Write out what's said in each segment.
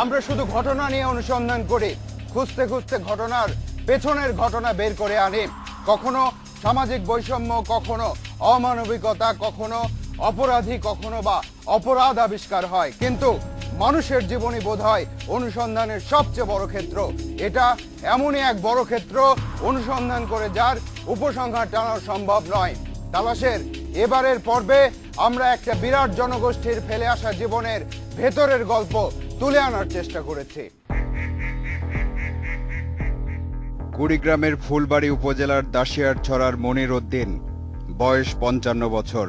আমরা শুধু ঘটনা নিয়ে অনুসন্ধান করি। খুঁজতে খুঁজতে ঘটনার পেছনের ঘটনা বের করে আনি। কখনো সামাজিক বৈষম্য, কখনো অমানবিকতা, কখনো অপরাধী, কখনো বা অপরাধ আবিষ্কার হয়। কিন্তু মানুষের জীবনী বোধ হয় অনুসন্ধানের সবচেয়ে বড় ক্ষেত্র। এটা এমনই এক বড় ক্ষেত্র অনুসন্ধান করে যার উপসংহার টানা সম্ভব নয়। তালাশের এবারের পর্বে আমরা একটা বিরাট জনগোষ্ঠীর ফেলে আসা জীবনের ভেতরের গল্প তুলে আনার চেষ্টা করেছি। কুড়িগ্রামের ফুলবাড়ি উপজেলার দাসিয়ার ছড়ার মনির উদ্দিন বয়স পঞ্চান্ন বছর।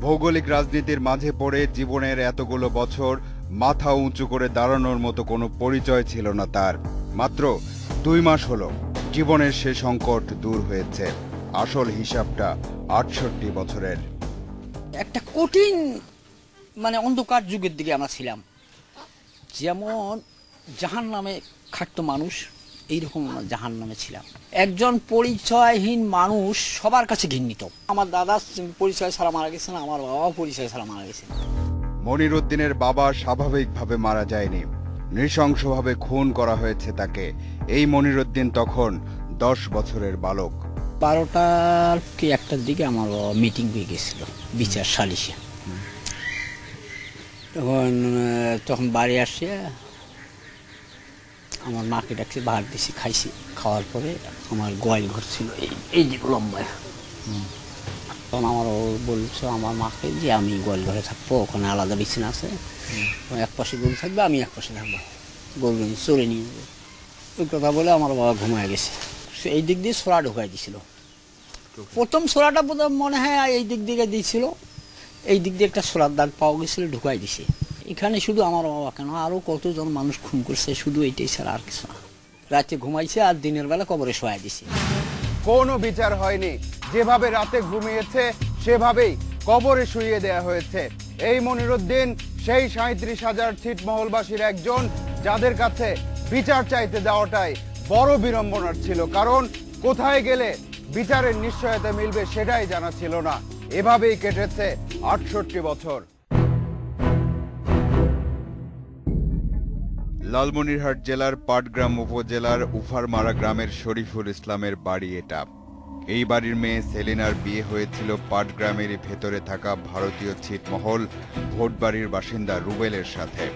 ভৌগোলিক রাজনীতির মাঝে পড়ে জীবনের এতগুলো বছর মাথা উঁচু করে দাঁড়ানোর মতো কোনো পরিচয় ছিল না তার। মাত্র দুই মাস হলো জীবনের সে সংকট দূর হয়েছে। আসল হিসাবটা আটষট্টি বছরের। একটা কঠিন মানে অন্ধকার যুগের দিকে আমরা ছিলাম। যেমন জাহান নামে খাটতো মানুষ এইরকম জাহান নামে ছিলাম। একজন পরিচয়হীন মানুষ সবার কাছে ঘৃণিত। আমার দাদা পরিচয় ছাড়া মারা গেছেন আমার বাবা পরিচয় ছাড়া মারা গেছেন মনির উদ্দিনের বাবা স্বাভাবিকভাবে মারা যায়নি। নৃশংসভাবে খুন করা হয়েছে তাকে। এই মনির উদ্দিন তখন দশ বছরের বালক। বারোটার কি একটার দিকে আমার বাবা মিটিং হয়ে গেছিল বিচার সালিশে। তখন তখন বাড়ি আসছে আমার মাকে ডাকছে ভাত দিছি খাইছি। খাওয়ার পরে আমার গোয়াল ঘর ছিল এই এই যে লম্বায় তখন আমার ও বলছে আমার মাকে যে আমি গোয়াল ঘরে থাকব ওখানে আলাদা বিছানা আছে। এক পাশে গরু থাকবে আমি এক পাশে থাকব। গরু চড়ে নিয়ে যাব। ওই কথা বলে আমার বাবা ঘুমায় গেছে। সে এই দিক দিয়ে সোরা ঢোকাই দিছিল। প্রথম সোরাটা বোধহয় মনে হয় এই দিক দিকে দিয়েছিল এই দিক দিয়ে একটা সোলার দাগ পাওয়া গেছিল, ঢুকাই দিছে। এখানে শুধু আমার বাবা কেন? আরও কতজন মানুষ খুন করছে, শুধু এইটাই ছাড়া আর কিছু না। রাতে ঘুমাইছে আর দিনের বেলা কবরে শোয়া দিছে। কোনো বিচার হয়নি। যেভাবে রাতে ঘুমিয়েছে, সেভাবেই কবরে শুইয়ে দেয়া হয়েছে। এই মনিরুদ্দিন, সেই সাঁত্রিশ হাজার ছিটমহলবাসীর একজন, যাদের কাছে বিচার চাইতে দেওয়াটাই বড় বিড়ম্বনার ছিল। কারণ কোথায় গেলে বিচারের নিশ্চয়তা মিলবে সেটাই জানা ছিল না। এভাবেই কেটেছে আটষট্টি বছর। লালমনিরহাট জেলার পাটগ্রাম উপজেলার উফারমারা গ্রামের শরীফুল ইসলামের বাড়ি এটা। এই বাড়ির মেয়ে সেলিনার বিয়ে হয়েছিল পাটগ্রামের ভেতরে থাকা ভারতীয় ছিটমহল ভোটবাড়ির বাসিন্দা রুবেলের সাথে।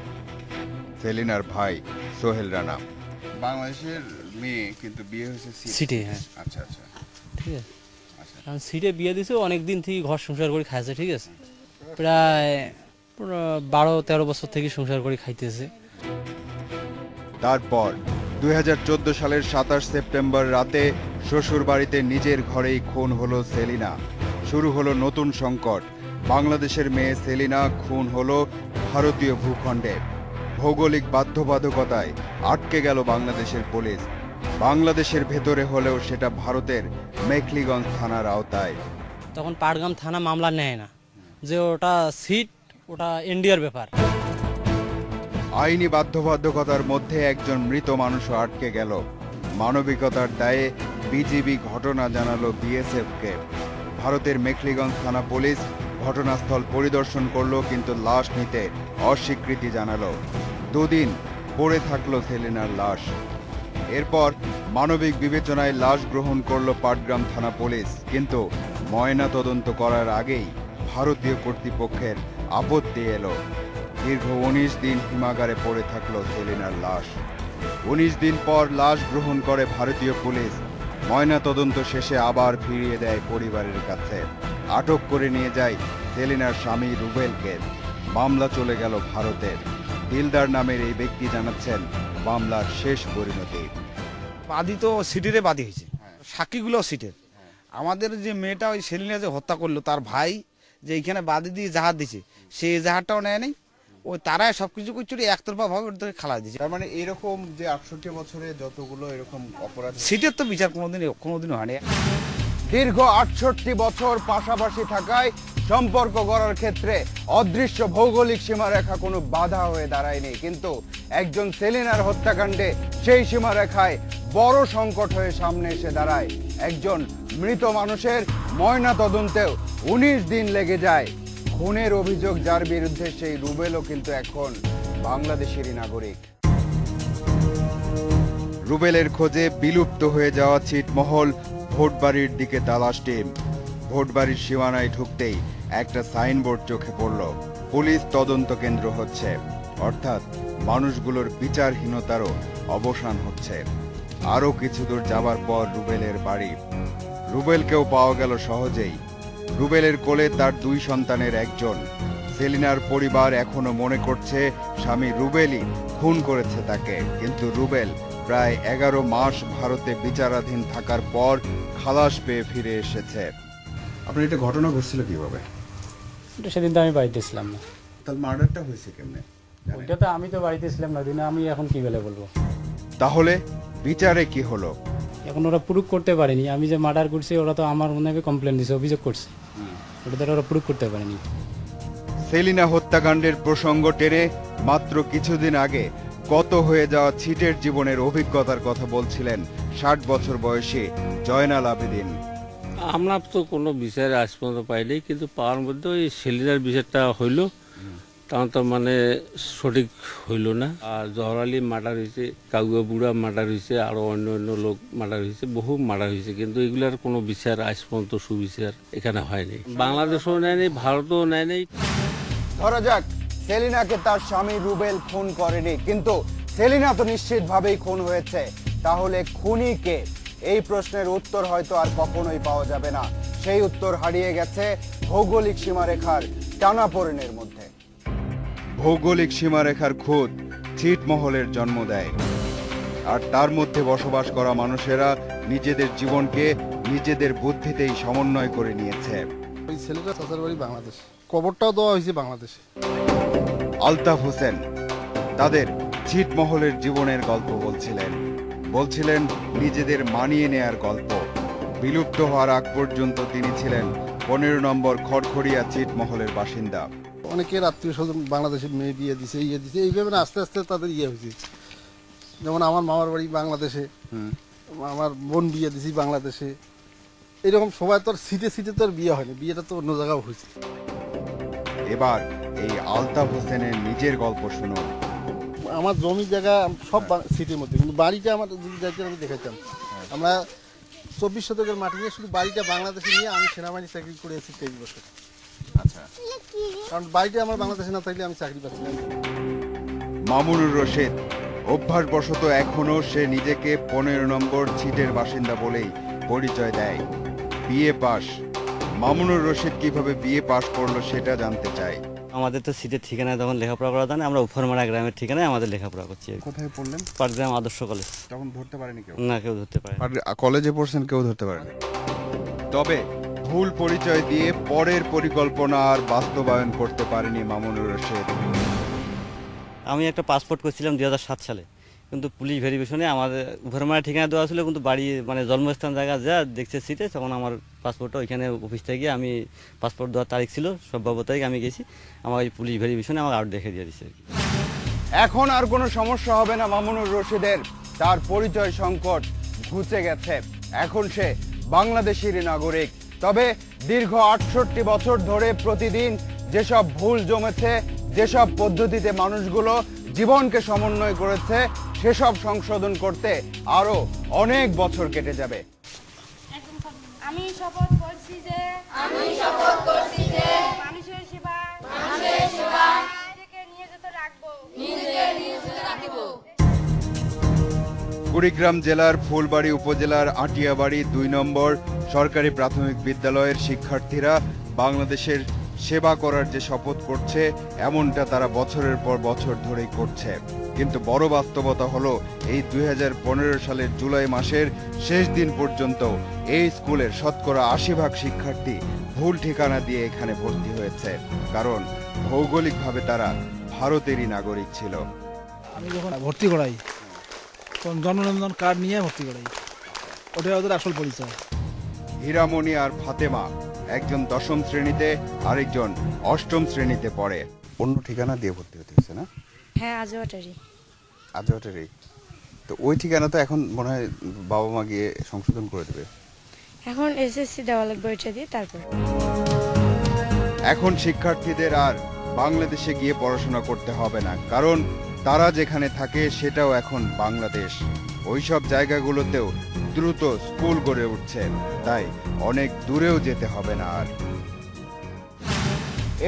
সেলিনার ভাই সোহেল রানা। বাংলাদেশের মেয়ে কিন্তু বিয়ে হয়েছে সিটে, হ্যাঁ। আচ্ছা আচ্ছা। ঠিক আছে। কারণ সিটে বিয়ে দিছে অনেক দিন থেকে ঘর সংসার করে খাইছে, ঠিক আছে? প্রায় বারো, তেরো বছর থেকে সংসার করে খাইতেছে। তারপর দু হাজার চোদ্দ সালের সাতাশ সেপ্টেম্বর রাতে শ্বশুর বাড়িতে নিজের ঘরেই খুন হলো সেলিনা। শুরু হলো নতুন সংকট। বাংলাদেশের মেয়ে সেলিনা খুন হলো ভারতীয় ভূখণ্ডে। ভৌগোলিক বাধ্যবাধকতায় আটকে গেল বাংলাদেশের পুলিশ। বাংলাদেশের ভেতরে হলেও সেটা ভারতের মেখলিগঞ্জ থানার আওতায়। তখন পাটগ্রাম থানা মামলা নেয় না। যে ওটা সিট ওটা ইন্ডিয়ার ব্যাপার। আইনি বাধ্যবাধকতার মধ্যে একজন মৃত মানুষও আটকে গেল। মানবিকতার দায়ে বিজিবি ঘটনা জানালো বিএসএফকে। ভারতের মেখলিগঞ্জ থানা পুলিশ ঘটনাস্থল পরিদর্শন করল কিন্তু লাশ নিতে অস্বীকৃতি জানালো। দুদিন পড়ে থাকল সেলিনার লাশ। এরপর মানবিক বিবেচনায় লাশ গ্রহণ করল পাটগ্রাম থানা পুলিশ। কিন্তু ময়না তদন্ত করার আগেই ভারতীয় কর্তৃপক্ষের আপত্তি এলো। দীর্ঘ উনিশ দিন হিমাগারে পড়ে থাকল সেলিনার লাশ। উনিশ দিন পর লাশ গ্রহণ করে ভারতীয় পুলিশ। ময়না তদন্ত শেষে আবার ফিরিয়ে দেয় পরিবারের কাছে। আটক করে নিয়ে যায় সেলিনার স্বামী রুবেলকে। মামলা চলে গেল ভারতের। দিলদার নামের এই ব্যক্তি জানাচ্ছেন মামলার শেষ পরিণতি। বাদী তো সিটেরে বাদী হয়েছে। সাক্ষীগুলো সিটের। আমাদের যে মেয়েটা ওই সেলিনা যে হত্যা করল তার ভাই যে এইখানে বাদী দিয়ে জাহাজ দিছে সেই জাহাজটাও নেয় নাই। ওই তারাই সব কিছু করছিল একতরফা ভাবে ওদের খালা দিয়েছে। তার মানে এরকম যে আটষট্টি বছরে যতগুলো এরকম অপরাধ সিটের তো বিচার কোনোদিন কোনোদিনও হয়নি দীর্ঘ আটষট্টি বছর পাশাপাশি থাকায় সম্পর্ক গড়ার ক্ষেত্রে অদৃশ্য ভৌগোলিক সীমারেখা কোনো বাধা হয়ে দাঁড়ায়নি। কিন্তু একজন সেলিনার হত্যাকাণ্ডে সেই সীমারেখায় বড় সংকট হয়ে সামনে এসে দাঁড়ায়। একজন মৃত মানুষের ময়না তদন্তেও উনিশ দিন লেগে যায়। খুনের অভিযোগ যার বিরুদ্ধে সেই রুবেলও কিন্তু এখন বাংলাদেশেরই নাগরিক। রুবেলের খোঁজে বিলুপ্ত হয়ে যাওয়া ছিটমহল ভোটবাড়ির দিকে তালাশ টিম। ভোটবাড়ির সীমানায় ঢুকতেই একটা সাইনবোর্ড চোখে পড়ল, পুলিশ তদন্ত কেন্দ্র হচ্ছে। অর্থাৎ মানুষগুলোর বিচারহীনতারও অবসান হচ্ছে। আরও কিছু দূর যাবার পর রুবেলের বাড়ি। রুবেলকেও পাওয়া গেল সহজেই। রুবেলের কোলে তার দুই সন্তানের একজন। সেলিনার পরিবার এখনও মনে করছে স্বামী রুবেলই খুন করেছে তাকে। কিন্তু রুবেল প্রায় এগারো মাস ভারতে বিচারাধীন থাকার পর খালাস পেয়ে ফিরে এসেছে। আপনার এটা ঘটনা ঘটছিল কীভাবে? ওটা সেদিন তো আমি বাড়িতে ছিলাম না। তাহলে মার্ডারটা হয়েছে কেমনে? ওইটা তো আমি তো বাড়িতে ছিলাম না দিনে আমি এখন কি বেলে বলব? তাহলে বিচারে কি হলো? এখন ওরা প্রুভ করতে পারেনি। আমি যে মার্ডার করছি ওরা তো আমার মনে হয় কমপ্লেন দিছে অভিযোগ করছে। ওটা তো ওরা প্রুভ করতে পারেনি। সেলিনা হত্যাকাণ্ডের প্রসঙ্গ টেনে মাত্র কিছুদিন আগে গত হয়ে যাওয়া ছিটের জীবনের অভিজ্ঞতার কথা বলছিলেন ষাট বছর বয়সী জয়নাল আবেদিন। আমরা তো কোনো বিচার আজ পর্যন্ত পাইনি কিন্তু পাওয়ার মধ্যে ওই সেলিনার বিচারটা হইল। তখন তো মানে সঠিক হইল না। আর জহর আলী মার্ডার হয়েছে কাগুয়া বুড়া মার্ডার হয়েছে আরও অন্য অন্য লোক মার্ডার হয়েছে বহু মার্ডার হয়েছে কিন্তু এগুলার কোনো বিচার আজ পর্যন্ত সুবিচার এখানে হয়নি বাংলাদেশও নেয়নি ভারতও নেয়নি ধরা যাক, সেলিনাকে তার স্বামী রুবেল খুন করেনি, কিন্তু সেলিনা তো নিশ্চিতভাবেই খুন হয়েছে। তাহলে খুনি কে এই প্রশ্নের উত্তর হয়তো আর কখনোই পাওয়া যাবে না। সেই উত্তর হারিয়ে গেছে ভৌগোলিক সীমারেখার টানাপোড়েনের মধ্যে। ভৌগোলিক সীমারেখার খুদ ছিটমহলের জন্ম দেয়। আর তার মধ্যে বসবাস করা মানুষেরা নিজেদের জীবনকে নিজেদের বুদ্ধিতেই সমন্বয় করে নিয়েছে। ওই ছেলেটা চাচার বাড়ি বাংলাদেশ। কবরটাও দেওয়া হয়েছে বাংলাদেশে। আলতাফ হোসেন তাদের ছিটমহলের জীবনের গল্প বলছিলেন। বলছিলেন নিজেদের মানিয়ে নেয়ার গল্প। বিলুপ্ত হওয়ার আগ পর্যন্ত তিনি ছিলেন পনেরো নম্বর খড়খড়িয়া ছিটমহলের বাসিন্দা। অনেকের আত্মীয় স্বজন বাংলাদেশের মেয়ে বিয়ে দিছে ইয়ে দিছে এইভাবে আস্তে আস্তে তাদের ইয়ে হয়েছে। যেমন আমার মামার বাড়ি বাংলাদেশে আমার বোন বিয়ে দিছি বাংলাদেশে। এরকম সবাই তো আর সিটে সিটে তো আর বিয়ে হয়নি বিয়েটা তো অন্য জায়গাও হয়েছে। এবার এই আলতাফ হোসেনের নিজের গল্প শুনুন। আমার জমি জায়গা সব সিটির মধ্যে কিন্তু বাড়িটা আমার যদি যাইতে আমি দেখাইতাম। আমরা চব্বিশ শতকের মাটি নিয়ে শুধু বাড়িটা বাংলাদেশে নিয়ে আমি সেনাবাহিনী চাকরি করে আছি তেইশ বছর। আচ্ছা। কারণ বাড়িটা আমার বাংলাদেশে না থাকলে আমি চাকরি পাচ্ছি না। মামুনুর রশিদ অভ্যাসবশত এখনও সে নিজেকে পনেরো নম্বর ছিটের বাসিন্দা বলেই পরিচয় দেয়। BA pass. মামুনুর রশিদ কীভাবে বিএ পাস করল সেটা জানতে চাই। আমাদের তো সিটের ঠিকানায় তখন লেখাপড়া করা জানে আমরা উপরমারা গ্রামের ঠিকানায় আমাদের লেখাপড়া করছি কোথায় পড়লেন? পাটগ্রাম আদর্শ কলেজ। তখন ধরতে পারেনি কেউ? না কেউ ধরতে পারে। কলেজে পড়ছেন কেউ ধরতে পারেনি। তবে ভুল পরিচয় দিয়ে পরের পরিকল্পনা আর বাস্তবায়ন করতে পারেনি মামুনুর রশিদ। আমি একটা পাসপোর্ট করছিলাম দুই হাজার সাত সালে। কিন্তু পুলিশ ভেরিফিকেশনে আমাদের উপরমারা ঠিকানা দেওয়া ছিল, কিন্তু বাড়ি মানে জন্মস্থান জায়গা যা দেখছে সিটে, তখন আমার পাসপোর্টটা ওইখানে অফিস থেকে আমি পাসপোর্ট দেওয়ার তারিখ ছিল বাবু তারিখ আমি গেছি আমার ওই পুলিশ ভেরিফিকেশনে আমার আউট দেখে দিয়ে দিচ্ছে এখন আর কোনো সমস্যা হবে না মামুনুর রশিদের, তার পরিচয় সংকট ঘুচে গেছে। এখন সে বাংলাদেশের নাগরিক। তবে দীর্ঘ আটষট্টি বছর ধরে প্রতিদিন যেসব ভুল জমেছে, যেসব পদ্ধতিতে মানুষগুলো জীবনকে সমন্বয় করেছে সেসব সংশোধন করতে আরও অনেক বছর কেটে যাবে। আমি শপথ করছি যে আমি শপথ করছি যে মানুষের সেবা মানুষের সেবা নিজেকে নিয়োজিত রাখব। নিজেকে নিয়োজিত রাখব। কুড়িগ্রাম জেলার ফুলবাড়ি উপজেলার আটিয়াবাড়ি দুই নম্বর সরকারি প্রাথমিক বিদ্যালয়ের শিক্ষার্থীরা বাংলাদেশের সেবা করার যে শপথ করছে এমনটা তারা বছরের পর বছর ধরেই করছে। কিন্তু বড় বাস্তবতা হলো এই দু হাজার পনেরো সালের জুলাই মাসের শেষ দিন পর্যন্ত এই স্কুলের শতকরা আশি ভাগ শিক্ষার্থী ভুল ঠিকানা দিয়ে এখানে ভর্তি হয়েছে। কারণ ভৌগোলিকভাবে তারা ভারতেরই নাগরিক ছিল। আমি যখন ভর্তি করাই তখন জন্মনিবন্ধন কার্ড নিয়ে ভর্তি করাই। ওটাই ওদের আসল পরিচয়। হীরামণি আর ফাতেমা একজন দশম শ্রেণীতে আরেকজন অষ্টম শ্রেণীতে পড়ে। অন্য ঠিকানা দিয়ে ভর্তি হতে হচ্ছে না? হ্যাঁ আজওয়াটারি আজওয়াটেরই। তো ওই ঠিকানা তো এখন মনে হয় বাবা মা গিয়ে সংশোধন করে দেবে। এখন এসএসসি দেওয়া লাগবে ওইটা দিয়ে তারপর। এখন শিক্ষার্থীদের আর বাংলাদেশে গিয়ে পড়াশোনা করতে হবে না কারণ তারা যেখানে থাকে সেটাও এখন বাংলাদেশ। ওইসব জায়গাগুলোতেও দ্রুত স্কুল গড়ে উঠছে। তাই অনেক দূরেও যেতে হবে না আর।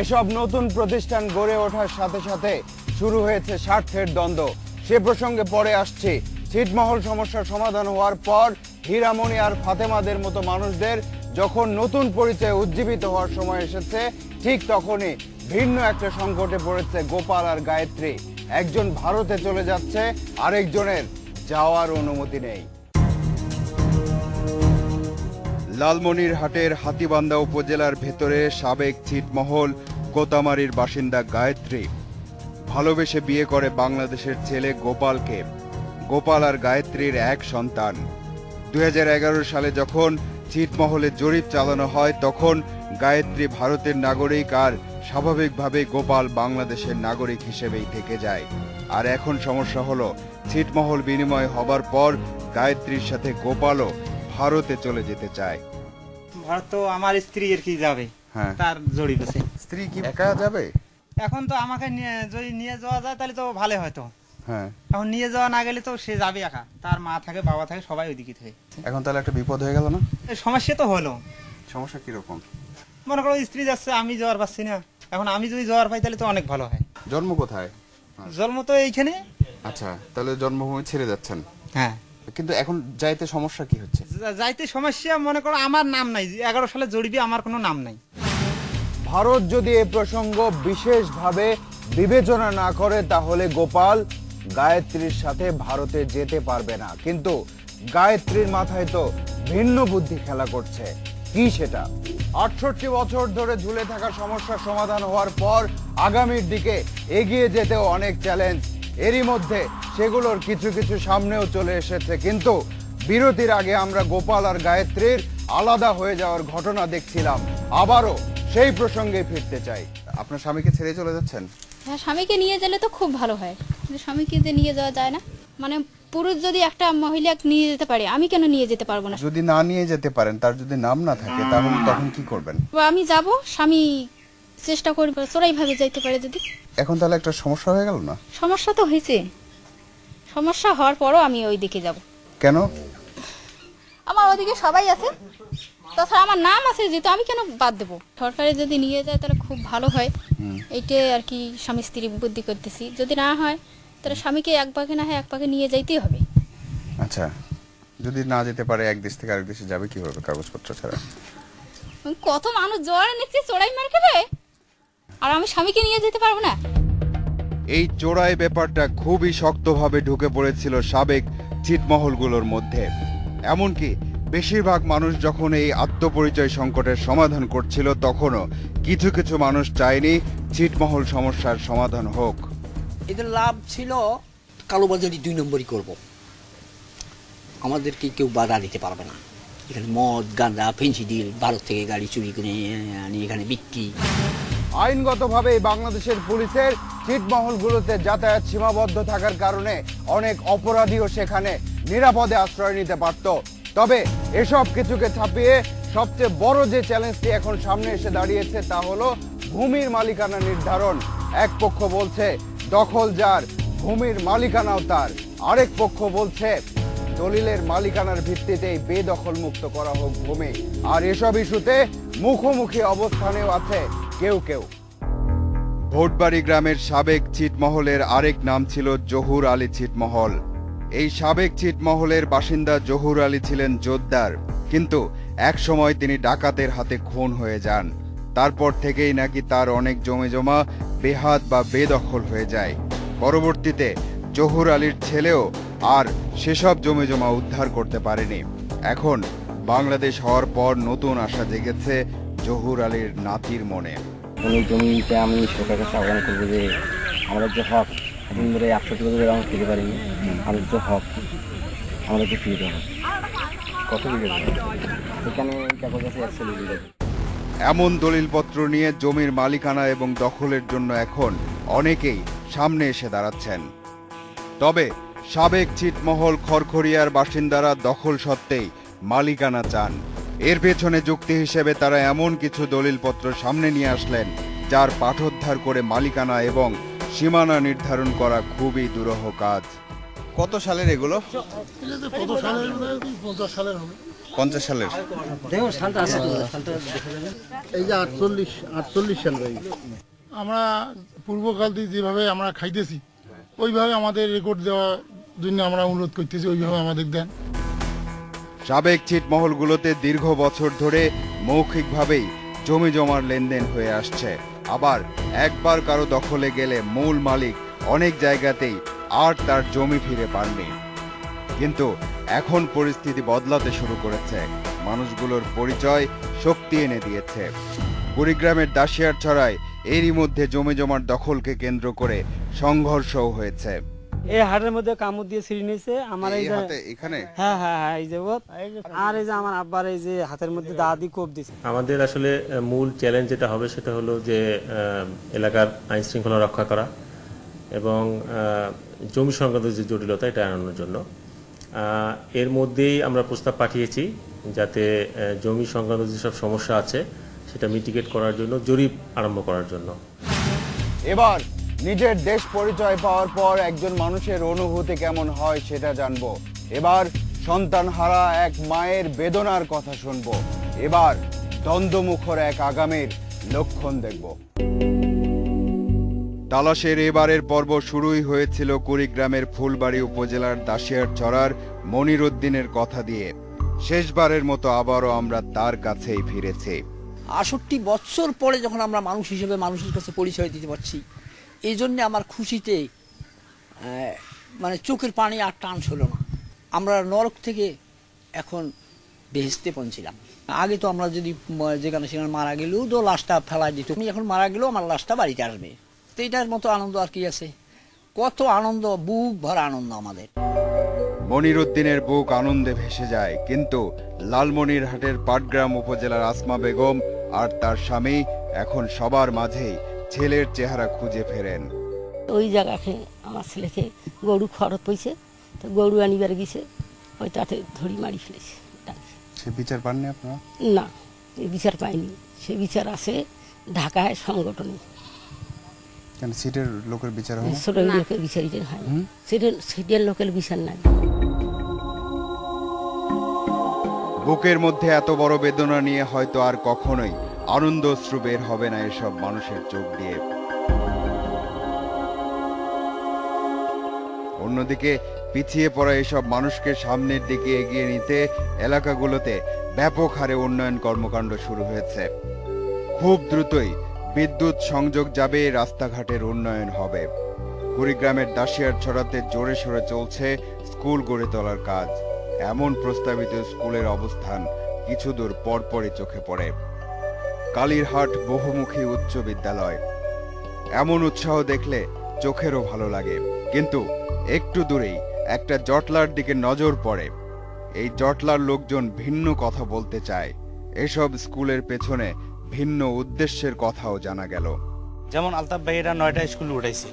এসব নতুন প্রতিষ্ঠান গড়ে ওঠার সাথে সাথে শুরু হয়েছে স্বার্থের দ্বন্দ্ব। সে প্রসঙ্গে পরে আসছে। ছিটমহল সমস্যার সমাধান হওয়ার পর হীরামণি আর ফাতেমাদের মতো মানুষদের যখন নতুন পরিচয়ে উজ্জীবিত হওয়ার সময় এসেছে, ঠিক তখনই ভিন্ন একটা সংকটে পড়েছে গোপাল আর গায়ত্রী। একজন ভারতে চলে যাচ্ছে, আরেকজনের যাওয়ার অনুমতি নেই। লালমনিরহাটের হাতিবান্ধা উপজেলার ভেতরে সাবেক ছিটমহল কোতামারির বাসিন্দা গায়ত্রী। ভালোবেসে বিয়ে করে বাংলাদেশের ছেলে গোপালকে। গোপাল আর গায়ত্রীর এক সন্তান। দু হাজার এগারো সালে যখন ছিটমহলে জরিপ চালানো হয়, তখন গায়ত্রী ভারতের নাগরিক আর স্বাভাবিকভাবে গোপাল বাংলাদেশের নাগরিক হিসেবেই থেকে যায়। আর এখন সমস্যা হলো, ছিটমহল বিনিময় হবার পর গায়ত্রীর সাথে গোপালও ভারতে চলে যেতে চায়। ভারত তো আমার স্ত্রী আর কি যাবে? হ্যাঁ। তার জড়িত আছে স্ত্রী কি একা যাবে? এখন তো আমাকে নিয়ে- যদি নিয়ে যাওয়া যায় তাহলে তো ভালো হয়তো হ্যাঁ। এখন নিয়ে যাওয়া না গেলে তো সে যাবে একা। তার মা থাকে বাবা থাকে সবাই ওইদিকে থাকে। এখন তাহলে একটা বিপদ হয়ে গেল না? সমস্যা তো হলো। সমস্যা কীরকম? মনে করো স্ত্রী যাচ্ছে আমি যাওয়ার পাচ্ছি না। এখন আমি যদি যাওয়ার পাই তাহলে তো অনেক ভালো হয়। জন্ম কোথায়? জন্ম তো এইখানে। আচ্ছা তাহলে জন্মভূমি ছেড়ে যাচ্ছেন। হ্যাঁ। কিন্তু এখন যাইতে সমস্যা কি হচ্ছে? যাইতে সমস্যা মনে করো আমার নাম নাই। এগারো সালে জড়িবে আমার কোনো নাম নাই। ভারত যদি এ প্রসঙ্গ বিশেষভাবে বিবেচনা না করে তাহলে গোপাল গায়ত্রীর সাথে ভারতে যেতে পারবে না। কিন্তু গায়ত্রীর মাথায় তো ভিন্ন বুদ্ধি খেলা করছে। কি সেটা? আটষট্টি বছর ধরে ঝুলে থাকা সমস্যার সমাধান হওয়ার পর আগামীর দিকে এগিয়ে যেতেও অনেক চ্যালেঞ্জ এরই মধ্যে সেগুলোর কিছু কিছু সামনেও চলে এসেছে। কিন্তু বিরতির আগে আমরা গোপাল আর গায়ত্রীর আলাদা হয়ে যাওয়ার ঘটনা দেখছিলাম। আবারও সেই প্রসঙ্গে ফিরতে চাই। আপনার স্বামীকে ছেড়ে চলে যাচ্ছেন? হ্যাঁ স্বামীকে নিয়ে গেলে তো খুব ভালো হয়। কিন্তু স্বামীকে যে নিয়ে যাওয়া যায় না মানে পুরুষ যদি একটা মহিলা নিয়ে যেতে পারে আমি কেন নিয়ে যেতে পারব না? যদি না নিয়ে যেতে পারেন তার যদি নাম না থাকে তাহলে তখন কি করবেন? আমি যাব স্বামী চেষ্টা করবে চোরাই ভাবে যাইতে পারে যদি। এখন তাহলে একটা সমস্যা হয়ে গেল না? সমস্যা তো হয়েছে। সমস্যা হওয়ার পরও আমি ওই দিকে যাব। কেন? আমার ওদিকে সবাই আছে। তাছাড়া আমার নাম আছে যেহেতু আমি কেন বাদ দেবো? সরকারে যদি নিয়ে যায় তাহলে খুব ভালো হয়। এইটাই আর কি স্বামী স্ত্রী বুদ্ধি করতেছি। যদি না হয় তাহলে স্বামীকে এক পাকে না হয় এক পাকে নিয়ে যাইতেই হবে। আচ্ছা যদি না যেতে পারে এক দেশ থেকে আরেক দেশে যাবে কীভাবে কাগজপত্র ছাড়া? কত মানুষ জ্বর নিচ্ছে চোরাই মার খাবে? আর আমি স্বামীকে নিয়ে যেতে পারব না? এই চোরাই ব্যাপারটা খুবই শক্তভাবে ঢুকে পড়েছিল সাবেক ছিটমহলগুলোর মধ্যে। এমনকি বেশিরভাগ মানুষ যখন এই আত্মপরিচয় সংকটের সমাধান করছিল তখনও কিছু কিছু মানুষ চায়নি ছিটমহল সমস্যার সমাধান হোক। এদের লাভ ছিল কালোবাজারি দুই নম্বরই করব। আমাদেরকে কেউ বাধা দিতে পারবে না। এখানে মদ গাঁজা ফেন্সিডিল ভারত থেকে গাড়ি চুরি করে আনি এখানে বিক্রি। আইনগতভাবে বাংলাদেশের পুলিশের ছিটমহলগুলোতে যাতায়াত সীমাবদ্ধ থাকার কারণে অনেক অপরাধীও সেখানে নিরাপদে আশ্রয় নিতে পারত। তবে এসব কিছুকে ছাপিয়ে সবচেয়ে বড় যে চ্যালেঞ্জটি এখন সামনে এসে দাঁড়িয়েছে তা হলো ভূমির মালিকানা নির্ধারণ। এক পক্ষ বলছে দখল যার, ভূমির মালিকানাও তার। আরেক পক্ষ বলছে দলিলের মালিকানার ভিত্তিতেই বেদখল মুক্ত করা হোক ভূমি। আর এসব ইস্যুতে মুখোমুখি অবস্থানেও আছে কেউ কেউ। ভোটবাড়ি গ্রামের সাবেক ছিটমহলের আরেক নাম ছিল জহুর আলী ছিটমহল। এই সাবেক ছিটমহলের বাসিন্দা জহুর আলী ছিলেন জোদ্দার কিন্তু এক সময় তিনি ডাকাতের হাতে খুন হয়ে যান। তারপর থেকেই নাকি তার অনেক জমি জমা বেহাত বা বেদখল হয়ে যায়। পরবর্তীতে জহুর আলীর ছেলেও আর সেসব জমি জমা উদ্ধার করতে পারেনি। এখন বাংলাদেশ হওয়ার পর নতুন আশা জেগেছে জহুর আলীর নাতির মনে। উনি জমিতে আমি সরকার কাছে করব যে আমাদের যে হক এখন ধরে একশো বছর আমরা খেতে পারিনি। আমাদের যে হক, আমাদের যে ফিরতে হবে কত বিঘে এখানে কাগজ আছে একশো এমন দলিলপত্র নিয়ে জমির মালিকানা এবং দখলের জন্য এখন অনেকেই সামনে এসে দাঁড়াচ্ছেন। তবে সাবেক ছিটমহল খড়খড়িয়ার বাসিন্দারা দখল সত্ত্বেই মালিকানা চান। এর পেছনে যুক্তি হিসেবে তারা এমন কিছু দলিলপত্র সামনে নিয়ে আসলেন, যার পাঠোদ্ধার করে মালিকানা এবং সীমানা নির্ধারণ করা খুবই দুরূহ কাজ। কত সালের এগুলো? পঞ্চাশ সালের। এই যে আটচল্লিশ আটচল্লিশ সাল আমরা পূর্বকাল থেকে যেভাবে আমরা খাইতেছি, ওইভাবে আমাদের রেকর্ড দেওয়ার জন্য আমরা অনুরোধ করতেছি, ওইভাবে আমাদের দেন। সাবেক ছিটমহলগুলোতে দীর্ঘ বছর ধরে মৌখিকভাবেই জমি জমার লেনদেন হয়ে আসছে। আবার একবার কারও দখলে গেলে মূল মালিক অনেক জায়গাতেই আর তার জমি ফিরে পাননি। কিন্তু এখন পরিস্থিতি বদলাতে শুরু করেছে। মানুষগুলোর পরিচয় শক্তি এনে দিয়েছে। কুড়িগ্রামের দাসিয়ার ছড়ায় এরই মধ্যে জমি জমার দখলকে কেন্দ্র করে সংঘর্ষও হয়েছে। এই হাটের মধ্যে কামড় দিয়ে ছিঁড়ে নিয়েছে। আমার এই যে হাতে এখানে? হ্যাঁ হ্যাঁ হ্যাঁ এই যে আর এই যে আমার আব্বার এই যে হাতের মধ্যে দাদি কোপ দিছে। আমাদের আসলে মূল চ্যালেঞ্জ যেটা হবে সেটা হলো যে এলাকার আইন শৃঙ্খলা রক্ষা করা এবং জমি সংক্রান্ত যে জটিলতা এটা এড়ানোর জন্য। এর মধ্যেই আমরা প্রস্তাব পাঠিয়েছি যাতে জমি সংক্রান্ত যেসব সমস্যা আছে সেটা মিটিগেট করার জন্য জরিপ আরম্ভ করার জন্য। এবার নিজের দেশ পরিচয় পাওয়ার পর একজন মানুষের অনুভূতি কেমন হয় সেটা জানব। এবার সন্তান হারা এক মায়ের বেদনার কথা শুনব। এবার দ্বন্দ্বমুখর এক আগামীর লক্ষণ দেখব। তালাশের এবারের পর্ব শুরুই হয়েছিল কুড়িগ্রামের ফুলবাড়ি উপজেলার দাসিয়ার চড়ার মনিরুদ্দিনের কথা দিয়ে। শেষবারের মতো আবারও আমরা তার কাছেই ফিরেছি। আষট্টি বছর পরে যখন আমরা মানুষ হিসেবে মানুষের কাছে পরিচয় দিতে পারছি এই জন্যে আমার খুশিতে মানে চোখের পানি আর টান ছিল না। আমরা নরক থেকে এখন বেহেস্তে পৌঁছিলাম। আগে তো আমরা যদি যেখানে সেখানে মারা গেলেও তো লাশটা ফেলাই দিত। আমি এখন মারা গেলেও আমার লাশটা বাড়িতে আসবে। তো এটার মতো আনন্দ আর কি আছে? কত আনন্দ, বুক ভরা আনন্দ আমাদের। মনিরুদ্দিনের বুক আনন্দে ভেসে যায়, কিন্তু লালমনিরহাটের পাটগ্রাম উপজেলার আসমা বেগম আর তার স্বামী এখন সবার মাঝেই ছেলের চেহারা খুঁজে ফেরেন। ওই জায়গাকে আমার ছেলেকে গরু খরচ পইছে তো গরু আনিবার গেছে ওই তাতে ধরি মারি ফেলেছে সে বিচার পাননি আপনারা? না এই বিচার পাইনি। সে বিচার আছে ঢাকায় সংগঠনে। কেন সিটের লোকের বিচার হয় না? ছোট লোকের বিচার হয়। সিটের সিটের লোকের বিচার নাই। বুকের মধ্যে এত বড় বেদনা নিয়ে হয়তো আর কখনোই আনন্দ অশ্রু বের হবে না এসব মানুষের চোখ দিয়ে। অন্যদিকে পিছিয়ে পড়া এসব মানুষকে সামনের দিকে এগিয়ে নিতে এলাকাগুলোতে ব্যাপক হারে উন্নয়ন কর্মকাণ্ড শুরু হয়েছে। খুব দ্রুতই বিদ্যুৎ সংযোগ যাবে, রাস্তাঘাটের উন্নয়ন হবে। কুড়িগ্রামের দাসিয়ার ছড়াতে জোরে সোরে চলছে স্কুল গড়ে তোলার কাজ। এমন প্রস্তাবিত স্কুলের অবস্থান কিছু দূর পরপরই চোখে পড়ে। কালীরহাট বহুমুখী উচ্চ বিদ্যালয়। এমন উৎসাহ দেখলে চোখেরও ভালো লাগে। কিন্তু একটু দূরেই একটা জটলার দিকে নজর পড়ে। এই জটলার লোকজন ভিন্ন কথা বলতে চায়। এসব স্কুলের পেছনে ভিন্ন উদ্দেশ্যের কথাও জানা গেল। যেমন আলতাফ ভাইয়েরা নয়টা স্কুল উঠাইছে।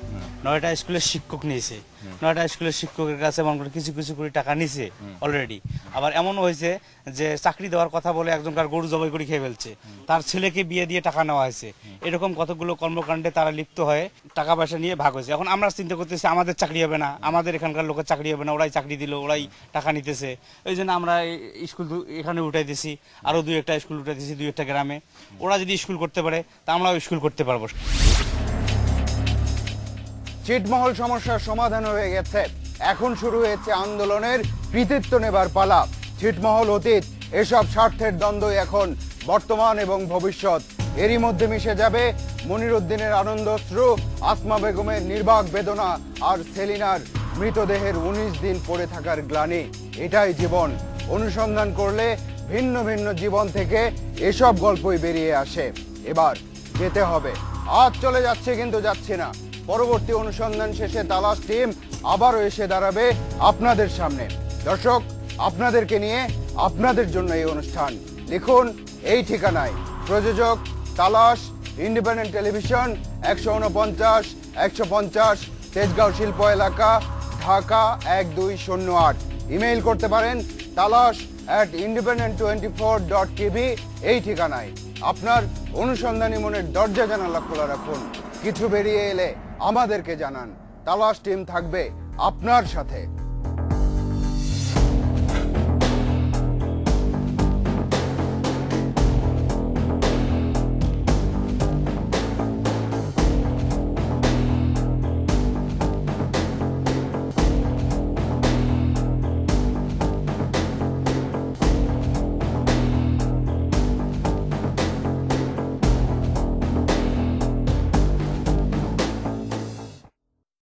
নয়টা স্কুলের শিক্ষক নিয়েছে। নয়টা স্কুলের শিক্ষকের কাছে মনে করে কিছু কিছু করে টাকা নিছে অলরেডি আবার এমনও হয়েছে যে চাকরি দেওয়ার কথা বলে একজনকার গরু জবাই করে খেয়ে ফেলছে। তার ছেলেকে বিয়ে দিয়ে টাকা নেওয়া হয়েছে। এরকম কতগুলো কর্মকাণ্ডে তারা লিপ্ত হয়ে টাকা পয়সা নিয়ে ভাগ হয়েছে। এখন আমরা চিন্তা করতেছি আমাদের চাকরি হবে না আমাদের এখানকার লোকের চাকরি হবে না ওরাই চাকরি দিল ওরাই টাকা নিতেছে। ওই জন্য আমরা স্কুল এখানে উঠাইতেছি আরও দুই একটা স্কুল উঠাই দিছি দুই একটা গ্রামে। ওরা যদি স্কুল করতে পারে তা আমরাও স্কুল করতে পারব। ছিটমহল সমস্যার সমাধান হয়ে গেছে। এখন শুরু হয়েছে আন্দোলনের কৃতিত্ব নেবার পালা। ছিটমহল অতীত, এসব স্বার্থের দ্বন্দ্বই এখন বর্তমান এবং ভবিষ্যৎ। এরই মধ্যে মিশে যাবে মনিরুদ্দিনের আনন্দশ্রু, আসমা বেগমের নির্বাক বেদনা আর সেলিনার মৃতদেহের উনিশ দিন পড়ে থাকার গ্লানি। এটাই জীবন। অনুসন্ধান করলে ভিন্ন ভিন্ন জীবন থেকে এসব গল্পই বেরিয়ে আসে। এবার যেতে হবে। আজ চলে যাচ্ছে কিন্তু যাচ্ছে না। পরবর্তী অনুসন্ধান শেষে তালাশ টিম আবারও এসে দাঁড়াবে আপনাদের সামনে। দর্শক, আপনাদেরকে নিয়ে আপনাদের জন্য এই অনুষ্ঠান। লিখুন এই ঠিকানায় প্রযোজক তালাশ, ইন্ডিপেন্ডেন্ট টেলিভিশন, একশো উনপঞ্চাশ, একশো পঞ্চাশ, তেজগাঁও শিল্প এলাকা, ঢাকা এক দুই শূন্য আট। ইমেইল করতে পারেন Talash at independent twenty four dot TV এই ঠিকানায়। আপনার অনুসন্ধানী মনের দরজা জানালা খোলা রাখুন। কিছু বেরিয়ে এলে আমাদেরকে জানান। তালাশ টিম থাকবে আপনার সাথে।